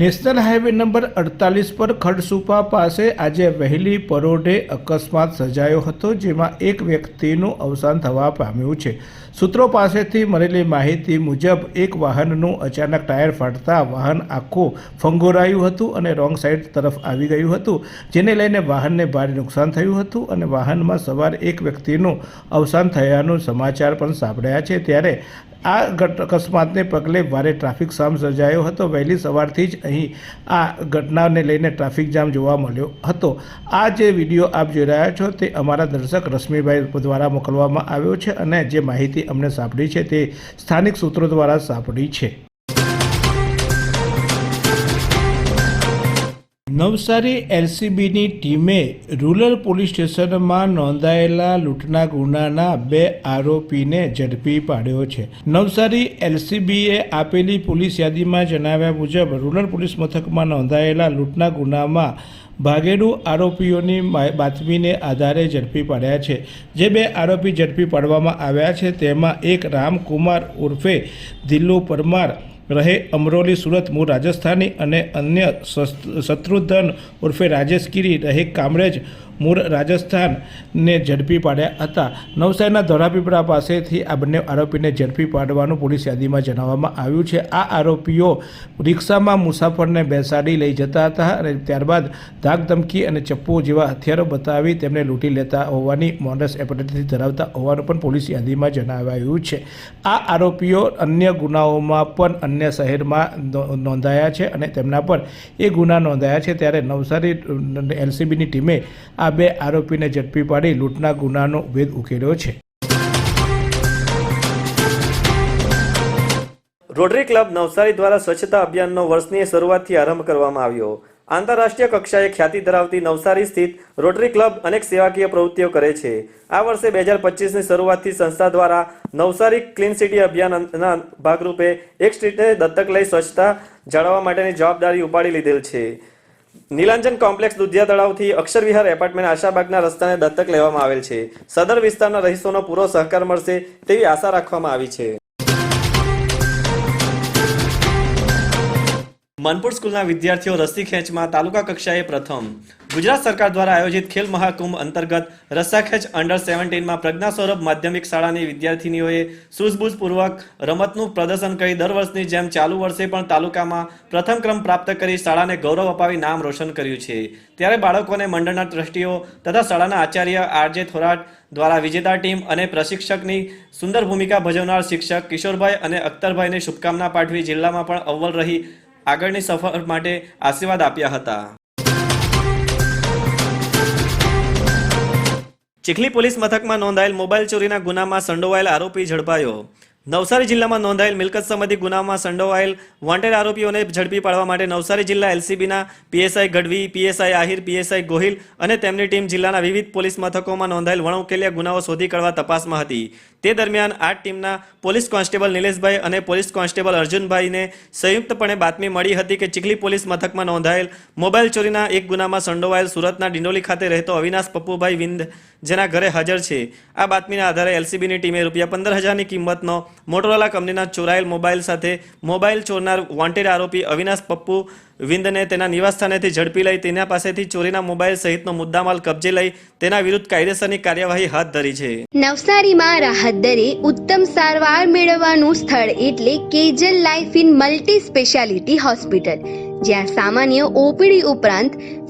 National highway number અડતાલીસ પર ખડસુપા પાસે આજે વહેલી પરોઢે અકસ્માત સર્જાયો હતો, જેમાં એક વ્યક્તિનું અવસાન થવા પામ્યું છે. સૂત્રો પાસેથી મળેલી માહિતી મુજબ, એક વાહનનું અચાનક ટાયર ફાટતા વાહન આખું ફંગોરાયું હતું અને રોંગ સાઈડ તરફ આવી ગયું હતું, જેને લઈને વાહનને ભારે નુકસાન થયું હતું અને વાહનમાં સવાર એક વ્યક્તિનું અવસાન થયાનું સમાચાર પણ સાંભળ્યા છે. ત્યારે આ ઘટ, અકસ્માતને પગલે ભારે ટ્રાફિક જામ સર્જાયો હતો. વહેલી સવારથી જ અહીં આ ઘટનાને લઈને ટ્રાફિક જામ જોવા મળ્યો હતો. આ જે વીડિયો આપ જોઈ રહ્યા છો તે અમારા દર્શક રશ્મિભાઈ દ્વારા મોકલવામાં આવ્યો છે અને જે માહિતી અમને સાંપડી છે તે સ્થાનિક સૂત્રો દ્વારા સાંભળી છે. નવસારી એલસીબીની ટીમે રૂરલ પોલીસ સ્ટેશનમાં નોંધાયેલા લૂંટના ગુનાના બે આરોપીને ઝડપી પાડ્યો છે. નવસારી એલસીબીએ આપેલી પોલીસ યાદીમાં જણાવ્યા મુજબ રૂરલ પોલીસ મથકમાં નોંધાયેલા લૂંટના ગુનામાં ભાગેડુ આરોપીઓની બાતમીને આધારે ઝડપી પાડ્યા છે. જે બે આરોપી ઝડપી પાડવામાં આવ્યા છે તેમાં એક રામકુમાર ઉર્ફે દિલ્લુ પરમાર રહે અમરોલી સુરત મૂળ રાજસ્થાની અને અન્ય શત્રુધન ઉર્ફે રાજેશ ગીરી રહે કામરેજ. મૂળ રાજસ્થાનને ઝડપી પાડ્યા હતા. નવસારીના ધોરાપીપળા પાસેથી આ બંને આરોપીને ઝડપી પાડવાનું પોલીસ યાદીમાં જણાવવામાં આવ્યું છે. આ આરોપીઓ રિક્ષામાં મુસાફરને બેસાડી લઈ જતા હતા અને ત્યારબાદ ધાકધમકી અને ચપ્પુ જેવા હથિયારો બતાવી તેમને લૂંટી લેતા હોવાની મોડસ એપેટિટી ધરાવતા હોવાનું પણ પોલીસ યાદીમાં જણાવાયું છે. આ આરોપીઓ અન્ય ગુનાઓમાં પણ અન્ય શહેરમાં નોંધાયા છે અને તેમના પર એ ગુના નોંધાયા છે. ત્યારે નવસારી એલસીબીની ટીમે આ બે આરોપીને ઝડપી પાડી લૂંટના ગુનાનો ભેદ ઉકેલ્યો છે. રોટરી ક્લબ નવસારી દ્વારા સ્વચ્છતા અભિયાનનો વર્ષની શરૂઆતથી આરંભ કરવામાં આવ્યો. આંતરરાષ્ટ્રીય કક્ષાએ ખ્યાતિ ધરાવતી નવસારી સ્થિત રોટરી ક્લબ અનેક સેવાકીય પ્રવૃત્તિઓ કરે છે. આ વર્ષે બે હજાર પચીસની શરૂઆતથી સંસ્થા દ્વારા નવસારી ક્લીન સિટી અભિયાનના ભાગરૂપે એક સ્ટ્રીટને દત્તક લઈ સ્વચ્છતા જાળવવા માટેની જવાબદારી ઉપાડી લીધેલ છે. નીલાંજન કોમ્પ્લેક્સ દુધિયા તળાવથી અક્ષરવિહાર એપાર્ટમેન્ટ આશાબાગના રસ્તાને દત્તક લેવામાં આવેલ છે. સદર વિસ્તારના રહીશોનો પૂરો સહકાર મળશે તેવી આશા રાખવામાં આવી છે. મનપુર સ્કૂલના વિદ્યાર્થીઓ રસ્સી ખેંચમાં તાલુકા કક્ષાએ પ્રથમ. ગુજરાત સરકાર દ્વારા આયોજિત ખેલ મહાકુંભ અંતર્ગત રસ્સા ખેંચ અંડર સેવન્ટીનમાં પ્રજ્ઞા સૌરભ માધ્યમિક શાળાની વિદ્યાર્થીનીઓએ સૂઝબૂઝપૂર્વક રમતનું પ્રદર્શન કરી દર વર્ષની જેમ ચાલુ વર્ષે પણ તાલુકામાં પ્રથમ ક્રમ પ્રાપ્ત કરી શાળાને ગૌરવ અપાવી નામ રોશન કર્યું છે. ત્યારે બાળકોને મંડળના ટ્રસ્ટીઓ તથા શાળાના આચાર્ય આરજે થોરાટ દ્વારા વિજેતા ટીમ અને પ્રશિક્ષકની સુંદર ભૂમિકા ભજવનાર શિક્ષક કિશોરભાઈ અને અખ્તરભાઈને શુભકામના પાઠવી જિલ્લામાં પણ અવ્વલ રહી આગળની સફર માટે આશીર્વાદ આપ્યા હતા. ચીખલી પોલીસ મથકમાં નોંધાયેલ મોબાઈલ ચોરીના ગુનામાં સંડોવાયેલ આરોપી ઝડપાયો. નવસારી જિલ્લામાં નોંધાયેલ મિલકત સંબંધી ગુનામાં સંડોવાયેલ વોન્ટેડ આરોપીઓને ઝડપી પાડવા માટે નવસારી જિલ્લા એલસીબીના PSI Gadhvi, PSI Ahir, PSI Gohil અને તેમની ટીમ જિલ્લાના વિવિધ પોલીસ મથકોમાં નોંધાયેલ વણઉકેલિયા ગુનાઓ શોધી કાઢવા તપાસમાં હતી. તે દરમિયાન આ ટીમના પોલીસ કોન્સ્ટેબલ નિલેશભાઈ અને પોલીસ કોન્સ્ટેબલ અર્જુનભાઈને સંયુક્તપણે બાતમી મળી હતી કે ચીખલી પોલીસ મથકમાં નોંધાયેલ મોબાઈલ ચોરીના એક ગુનામાં સંડોવાયેલ સુરતના ડિંડોલી ખાતે રહેતો અવિનાશ પપ્પુભાઈ વિંદ જેના ઘરે હાજર છે. આ બાતમીના આધારે એલસીબીની ટીમે રૂપિયા પંદર હજારની કિંમતનો મોટોરોલા કંપનીના ચોરાયેલ મોબાઈલ સાથે મોબાઈલ ચોરનાર વોન્ટેડ આરોપી અવિનાશ પપ્પુ વિંદને તેના નિવાસસ્થાનેથી ઝડપી લઈ તેના પાસેથી ચોરીના મોબાઈલ સહિતનો મુદ્દામાલ કબજે લઈ તેના વિરુદ્ધ કાયદેસરની કાર્યવાહી હાથ ધરી છે. નવસારીમાં રાહત દરે ઉત્તમ સારવાર મેળવવાનું સ્થળ એટલે Kejal life in multi speciality hospital, જ્યાં સામાન્ય ઓપીડી ઉપરાંત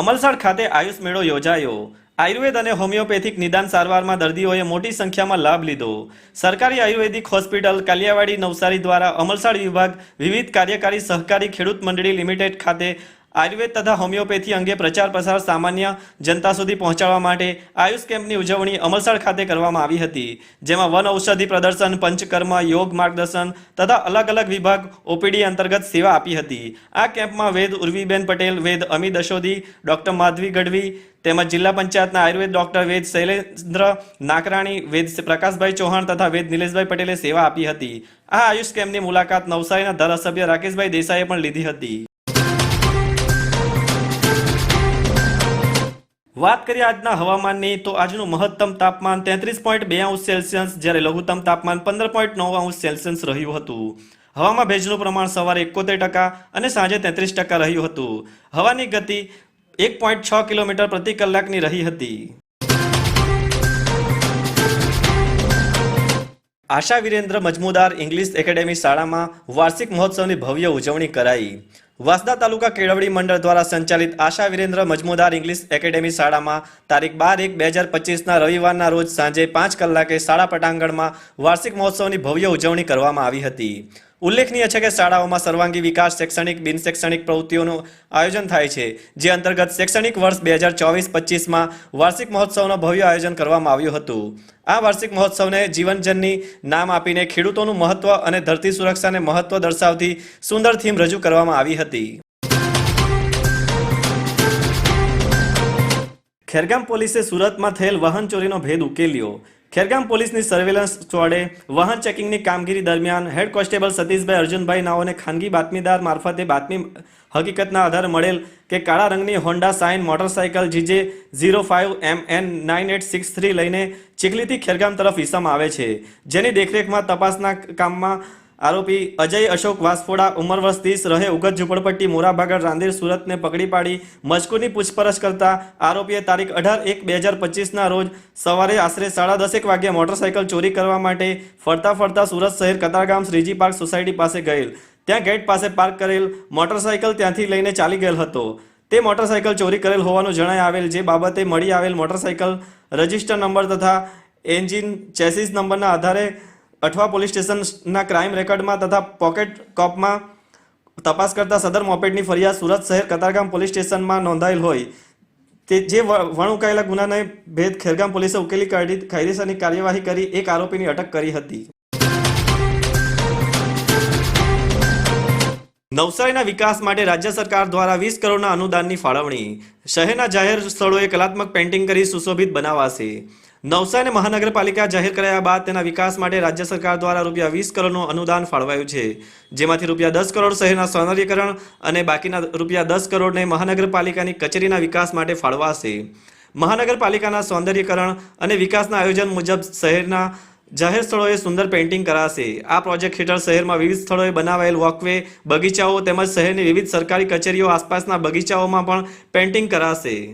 અમલસાડ ખાતે આયુષ મેળો યોજાયો. આયુર્વેદ અને હોમિયોપેથિક નિદાન સારવારમાં દર્દીઓએ મોટી સંખ્યામાં લાભ લીધો. સરકારી આયુર્વેદિક હોસ્પિટલ કાલિયાવાડી નવસારી દ્વારા અમલસાડ વિભાગ વિવિધ કાર્યકારી સહકારી ખેડૂત મંડળી લિમિટેડ ખાતે આયુર્વેદ તથા હોમિયોપેથી અંગે પ્રચાર પ્રસાર સામાન્ય જનતા સુધી પહોંચાડવા માટે આયુષ કેમ્પની ઉજવણી અમલસાડ ખાતે કરવામાં આવી હતી, જેમાં વન ઔષધિ પ્રદર્શન, પંચકર્મ, યોગ માર્ગદર્શન તથા અલગ અલગ વિભાગ ઓપીડી અંતર્ગત સેવા આપી હતી. આ કેમ્પમાં વેદ ઉર્વીબેન પટેલ, વેદ અમી દશોદી, ડોક્ટર માધવી ગઢવી તેમજ જિલ્લા પંચાયતના આયુર્વેદ ડોક્ટર વેદ શૈલેન્દ્ર નાકરાણી, વેદ પ્રકાશભાઈ ચૌહાણ તથા વેદ નિલેશભાઈ પટેલે સેવા આપી હતી. આ આયુષ કેમ્પની મુલાકાત નવસારીના ધારાસભ્ય રાકેશભાઈ દેસાઈએ પણ લીધી હતી. વાત કરીએ આજના હવામાનની, તો આજનું મહત્તમ તાપમાન તેત્રીસ પોઈન્ટ બે અંશ સેલ્સિયસ, જ્યારે લઘુત્તમ તાપમાન પંદર પોઈન્ટ નવ અંશ સેલ્સિયસ રહ્યું હતું. હવામાં ભેજનું પ્રમાણ સવારે એકોતેર ટકા અને સાંજે તેત્રીસ ટકા રહ્યું હતું. હવાની ગતિ એક પોઈન્ટ છ કિલોમીટર પ્રતિ કલાકની રહી હતી. આશા વિરેન્દ્ર મજમુદાર ઇંગ્લિશ એકેડેમી શાળામાં વાર્ષિક મહોત્સવની ભવ્ય ઉજવણી કરાઈ. વાસદા તાલુકા કેળવણી મંડળ દ્વારા સંચાલિત આશા વિરેન્દ્ર મજમુદાર ઇંગ્લિશ એકેડેમી શાળામાં તારીખ બાર એક બે હજાર પચીસના રવિવારના રોજ સાંજે પાંચ કલાકે શાળા પટાંગણમાં વાર્ષિક મહોત્સવની ભવ્ય ઉજવણી કરવામાં આવી હતી. ઉલ્લેખનીય છે કે શાળાઓમાં સર્વાંગી વિકાસ, શૈક્ષણિક બિન શૈક્ષણિક પ્રવૃત્તિઓનું આયોજન થાય છે, જે અંતર્ગત શૈક્ષણિક વર્ષ બે હજાર ચોવીસ પચીસમાં વાર્ષિક મહોત્સવનું ભવ્ય આયોજન કરવામાં આવ્યું હતું. આ વાર્ષિક મહોત્સવને જીવનજનની નામ આપીને ખેડૂતોનું મહત્વ અને ધરતી સુરક્ષાને મહત્વ દર્શાવતી સુંદર થીમ રજૂ કરવામાં આવી હતી. ખેરગામ પોલીસે સુરતમાં થયેલ વાહન ચોરીનો ભેદ ઉકેલ્યો. ખેરગામ પોલીસની સર્વેલન્સ સ્ક્વોડે વાહન ચેકિંગની કામગીરી દરમિયાન હેડ કોન્સ્ટેબલ સતીશભાઈ અર્જુનભાઈ નાઓને ખાનગી બાતમીદાર મારફતે બાતમી હકીકતના આધારે મળેલ કે કાળા રંગની Honda Shine motorcycle GJ zero five M N nine eight six three લઈને ચીખલીથી ખેરગામ તરફ ઈસમ આવે છે. જેની દેખરેખમાં તપાસના કામમાં આરોપી અજય અશોક વાસફોડા ઉંમર વર્ષ ત્રીસ, રહે ઉગત ઝુંપડપટ્ટી મોરાભાગળ રાંદેર, સુરતને પકડી પાડી મજકૂરની પૂછપરછ કરતા આરોપીએ તારીખ અઢાર એક બે હજાર પચીસના રોજ સવારે આશરે સાડા દસેક વાગ્યે મોટરસાઇકલ ચોરી કરવા માટે ફરતા ફરતા સુરત શહેર કતારગામ શ્રીજી પાર્ક સોસાયટી પાસે ગયેલ. ત્યાં ગેટ પાસે પાર્ક કરેલ મોટરસાઇકલ ત્યાંથી લઈને ચાલી ગયેલ હતો. તે મોટરસાઇકલ ચોરી કરેલ હોવાનું જણાઈ આવેલ જે બાબતે મળી આવેલ મોટરસાઇકલ રજિસ્ટર નંબર તથા એન્જિન ચેસિસ નંબરના આધારે અઠવા પોલીસ સ્ટેશનના ક્રાઇમ રેકર્ડમાં તથા પોકેટ કોપમાં તપાસ કરતા સદર મોપેડની ફરિયાદ સુરત શહેર કતારગામ પોલીસ સ્ટેશનમાં નોંધાયેલ હોય. તે જે વ- વણુકાયેલા ગુનાને ભેદ ખેરગામ પોલીસે ઉકેલી કાઢી, કાયદેસરની કાર્યવાહી કરી, એક આરોપીની અટક કરી હતી. નવસારીના વિકાસ માટે રાજ્ય સરકાર દ્વારા વીસ કરોડના અનુદાનની ફાળવણી. શહેરના જાહેર સ્થળોએ કલાત્મક પેઇન્ટિંગ કરી સુશોભિત બનાવાશે. નવસારી મહાનગરપાલિકા જાહેર કરાયા બાદ તેના વિકાસ માટે રાજ્ય સરકાર દ્વારા રૂપિયા વીસ કરોડનું અનુદાન ફાળવાયું છે. જેમાંથી રૂપિયા દસ કરોડ શહેરના સૌંદર્યકરણ અને બાકીના રૂપિયા દસ કરોડને મહાનગરપાલિકાની કચેરીના વિકાસ માટે ફાળવાશે. મહાનગરપાલિકાના સૌંદર્યકરણ અને વિકાસના આયોજન મુજબ શહેરના જાહેર સ્થળોએ સુંદર પેઇન્ટિંગ કરાશે. આ પ્રોજેક્ટ હેઠળ શહેરમાં વિવિધ સ્થળોએ બનાવાયેલ વોકવે, બગીચાઓ તેમજ શહેરની વિવિધ સરકારી કચેરીઓ આસપાસના બગીચાઓમાં પણ પેઇન્ટિંગ કરાશે.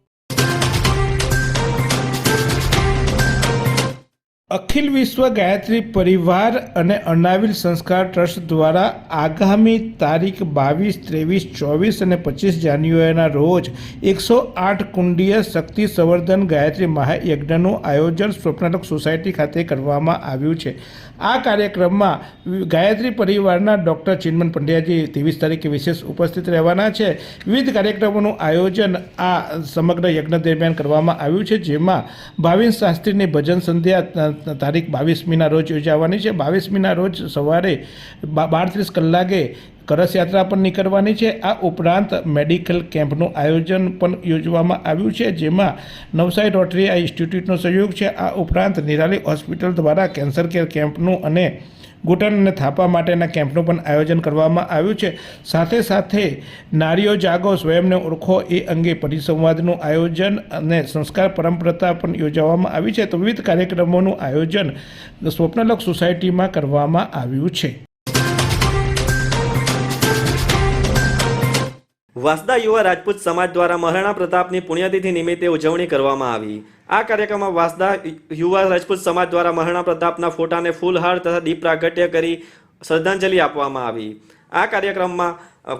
અખિલ વિશ્વ ગાયત્રી પરિવાર અને અનાવિલ સંસ્કાર ટ્રસ્ટ દ્વારા આગામી તારીખ બાવીસ, ત્રેવીસ, ચોવીસ અને પચીસ જાન્યુઆરીના રોજ એકસો આઠ કુંડીય શક્તિ સંવર્ધન ગાયત્રી મહાયજ્ઞનું આયોજન સ્વપ્નાટક સોસાયટી ખાતે કરવામાં આવ્યું છે. આ કાર્યક્રમમાં ગાયત્રી પરિવારના ડૉક્ટર ચિન્મન પંડ્યાજી, ત્રેવીસ તારીખે વિશેષ ઉપસ્થિત રહેવાના છે. વિવિધ કાર્યક્રમોનું આયોજન આ સમગ્ર યજ્ઞ દરમિયાન કરવામાં આવ્યું છે, જેમાં ભાવિન શાસ્ત્રીની ભજન સંધ્યા તારીખ બાવીસમીના રોજ યોજાવાની છે. બાવીસમીના રોજ સવારે બા- બાર ત્રીસ કલાકે કળશ યાત્રા પણ નીકળવાની છે. આ ઉપરાંત મેડિકલ કેમ્પનું આયોજન પણ યોજવામાં આવ્યું છે, જેમાં નવસારી રોટરી આ ઇન્સ્ટિટ્યૂટનો સહયોગ છે. આ ઉપરાંત નિરાલી હોસ્પિટલ દ્વારા કેન્સર કેર કેમ્પનું અને ઘૂંટણ અને થાપા માટેના કેમ્પનું પણ આયોજન કરવામાં આવ્યું છે. સાથે સાથે નારીઓ જાગો, સ્વયંને ઓળખો, એ અંગે પરિસંવાદનું આયોજન અને સંસ્કાર પરંપરા પણ યોજવામાં આવી છે. તો વિવિધ કાર્યક્રમોનું આયોજન સ્વપ્નલક સોસાયટીમાં કરવામાં આવ્યું છે. વાસદા યુવા રાજપૂત સમાજ દ્વારા મહારાણા પ્રતાપની પુણ્યતિથિ નિમિત્તે ઉજવણી કરવામાં આવી. આ કાર્યક્રમમાં વાસદા યુવા રાજપૂત સમાજ દ્વારા મહારાણા પ્રતાપના ફોટાને ફૂલહાર તથા દીપ પ્રાગટ્ય કરી શ્રદ્ધાંજલિ આપવામાં આવી. આ કાર્યક્રમમાં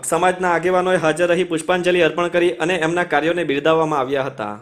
સમાજના આગેવાનોએ હાજર રહી પુષ્પાંજલિ અર્પણ કરી અને એમના કાર્યોને બિરદાવવામાં આવ્યા હતા.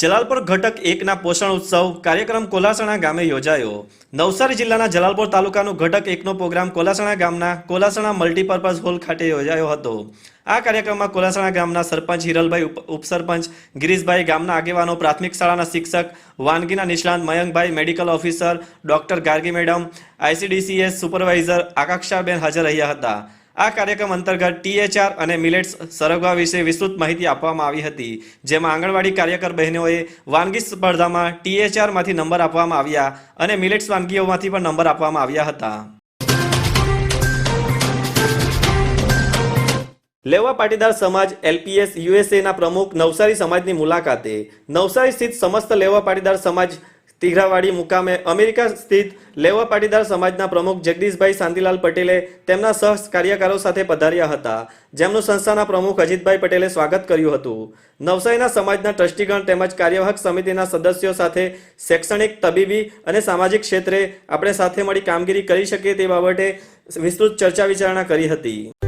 જલાલપુર ઘટક એકના પોષણ ઉત્સવ કાર્યક્રમ કોલાસણા ગામે યોજાયો. નવસારી જિલ્લાના જલાલપુર તાલુકાનું ઘટક એકનો પ્રોગ્રામ કોલાસણા ગામના કોલાસણા મલ્ટીપર્પઝ હોલ ખાતે યોજાયો હતો. આ કાર્યક્રમમાં કોલાસણા ગામના સરપંચ હિરલભાઈ ઉપ- ઉપસરપંચ, ગિરીશભાઈ ગામના આગેવાનો, પ્રાથમિક શાળાના શિક્ષક, વાનગીના નિષ્ણાંત Mayankbhai, medical officer, doctor Gargi madam, ICDS supervisor Akankshaben હાજર રહ્યા હતા. આ કાર્યક્રમ અંતર્ગત ટીએચઆર અને મિલેટ્સ સરગવા વિશે વિસ્તૃત માહિતી આપવામાં આવી હતી, જેમાં આંગણવાડી કાર્યકર બહેનોએ વાનગી સ્પર્ધામાં ટીએચઆરમાંથી નંબર આપવામાં આવ્યા અને મિલેટ્સ વાનગીઓમાંથી પણ નંબર આપવામાં આવ્યા હતા. લેવા પાટીદાર સમાજ એલપીએસ યુએસએના પ્રમુખ નવસારી સમાજની મુલાકાતે નવસારી સ્થિત સમસ્ત લેવા પાટીદાર સમાજ તિઘરાવાડી મુકામે અમેરિકા સ્થિત લેવા પાટીદાર સમાજના પ્રમુખ જગદીશભાઈ શાંતિલાલ પટેલે તેમના સહ કાર્યકરો સાથે પધાર્યા હતા. જેમનું સંસ્થાના પ્રમુખ અજીતભાઈ પટેલે સ્વાગત કર્યું હતું. નવસારીના સમાજના ટ્રસ્ટીગણ તેમજ કાર્યવાહક સમિતિના સદસ્યો સાથે શૈક્ષણિક તબીબી અને સામાજિક ક્ષેત્રે આપણે સાથે મળી કામગીરી કરી શકીએ તે બાબતે વિસ્તૃત ચર્ચા વિચારણા કરી હતી.